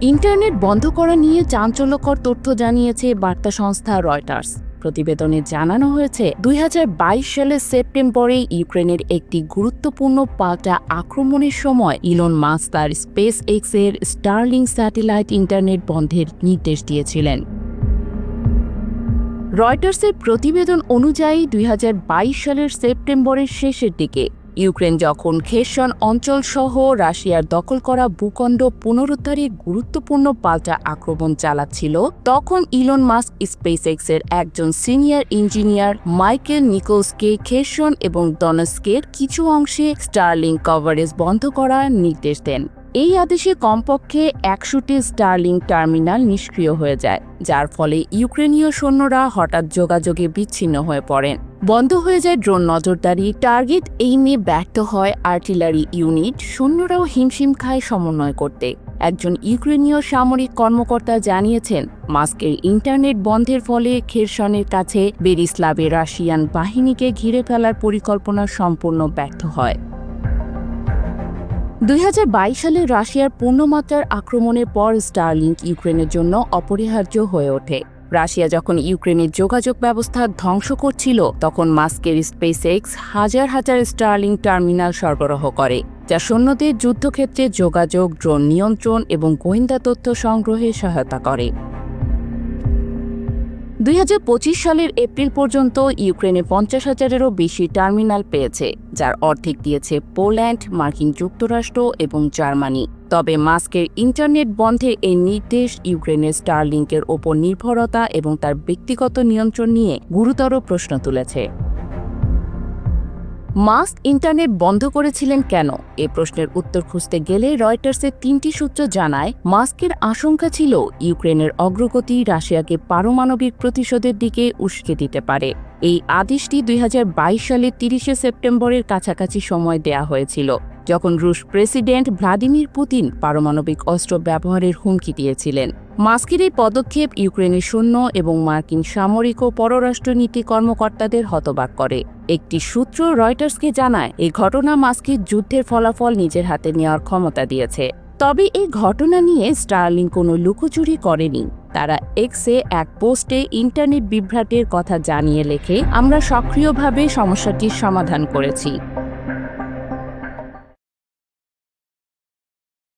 Internet বন্ধ করা নিয়ে চাঞ্চল্যকর তথ্য জানিয়েছে বার্তা সংস্থা রয়টার্স। প্রতিবেদনে জানানো হয়েছে, দুই হাজার বাইশ সালের সেপ্টেম্বরে ইউক্রেনের একটি গুরুত্বপূর্ণ পাল্টা আক্রমণের সময় ইলন মাস তার স্পেস এক্সের স্টার্লিং স্যাটেলাইট ইন্টারনেট বন্ধের নির্দেশ দিয়েছিলেন। রয়টার্সের প্রতিবেদন অনুযায়ী, দুই হাজার বাইশ সালের সেপ্টেম্বরের শেষের দিকে ইউক্রেন যখন খেসন অঞ্চলসহ রাশিয়ার দখল করা ভূখণ্ড পুনরুদ্ধারে গুরুত্বপূর্ণ পাল্টা আক্রমণ চালাচ্ছিল, তখন ইলন মাস্ক স্পেস এক্সের একজন সিনিয়র ইঞ্জিনিয়ার মাইকেল নিকোসকে খেসন এবং দনস্কের কিছু অংশে স্টারলিং কভারেজ বন্ধ করার নির্দেশ দেন। এই আদেশে কমপক্ষে একশোটি স্টার্লিং টার্মিনাল নিষ্ক্রিয় হয়ে যায়, যার ফলে ইউক্রেনীয় সৈন্যরা হঠাৎ যোগাযোগে বিচ্ছিন্ন হয়ে পড়েন। বন্ধ হয়ে যায় ড্রোন নজরদারি, টার্গেট এইমে ব্যর্থ হয় আর্টিলারি ইউনিট, সৈন্যরাও হিমশিম খায় সমন্বয় করতে। একজন ইউক্রেনীয় সামরিক কর্মকর্তা জানিয়েছেন, মাস্কের ইন্টারনেট বন্ধের ফলে খেরসনের কাছে বেরিস্লাভে রাশিয়ান বাহিনীকে ঘিরে ফেলার পরিকল্পনা সম্পূর্ণ ব্যর্থ হয়। দুই হাজার বাইশ সালে রাশিয়ার পূর্ণমাত্রার আক্রমণের পর স্টারলিংক ইউক্রেনের জন্য অপরিহার্য হয়ে ওঠে। রাশিয়া যখন ইউক্রেনের যোগাযোগ ব্যবস্থা ধ্বংস করছিল, তখন মাস্কের স্পেস এক্স হাজার হাজার স্টার্লিং টার্মিনাল সরবরাহ করে, যা সৈন্যদের যুদ্ধক্ষেত্রে যোগাযোগ, ড্রোন নিয়ন্ত্রণ এবং গোয়েন্দা তথ্য সংগ্রহে সহায়তা করে। দুই হাজার পঁচিশ সালের এপ্রিল পর্যন্ত ইউক্রেনে পঞ্চাশ হাজারেরও বেশি টার্মিনাল পেয়েছে, যার অর্ধেক দিয়েছে পোল্যান্ড, মার্কিন যুক্তরাষ্ট্র এবং জার্মানি। তবে মাস্কের ইন্টারনেট বন্ধের এই নির্দেশ ইউক্রেনের স্টারলিংকের ওপর নির্ভরতা এবং তার ব্যক্তিগত নিয়ন্ত্রণ নিয়ে গুরুতর প্রশ্ন তুলেছে। মাস্ক ইন্টারনেট বন্ধ করেছিলেন কেন? এ প্রশ্নের উত্তর খুঁজতে গেলে রয়টার্সের তিনটি সূত্র জানায়, মাস্কের আশঙ্কা ছিল ইউক্রেনের অগ্রগতি রাশিয়াকে পারমাণবিক প্রতিশোধের দিকে উস্কে দিতে পারে। এই আদেশটি দুই হাজার বাইশ সালের তিরিশে সেপ্টেম্বরের কাছাকাছি সময় দেয়া হয়েছিল। যখন রুশ প্রেসিডেন্ট ভ্লাদিমির পুতিন পারমাণবিক অস্ত্র ব্যবহারের হুমকি দিয়েছিলেন। মাস্কের এই পদক্ষেপ ইউক্রেনের সৈন্য এবং মার্কিন সামরিক ও পররাষ্ট্রনীতি কর্মকর্তাদের হতবাক করে। একটি সূত্র রয়টার্সকে জানায়, এই ঘটনা মাস্কের যুদ্ধের ফলাফল নিজের হাতে নেওয়ার ক্ষমতা দিয়েছে। তবে এই ঘটনা নিয়ে স্টার্লিং কোনো লুকোচুরি করেনি। তারা এক্সে এক পোস্টে ইন্টারনেট বিভ্রাটের কথা জানিয়ে লেখে, আমরা সক্রিয়ভাবে সমস্যাটির সমাধান করেছি।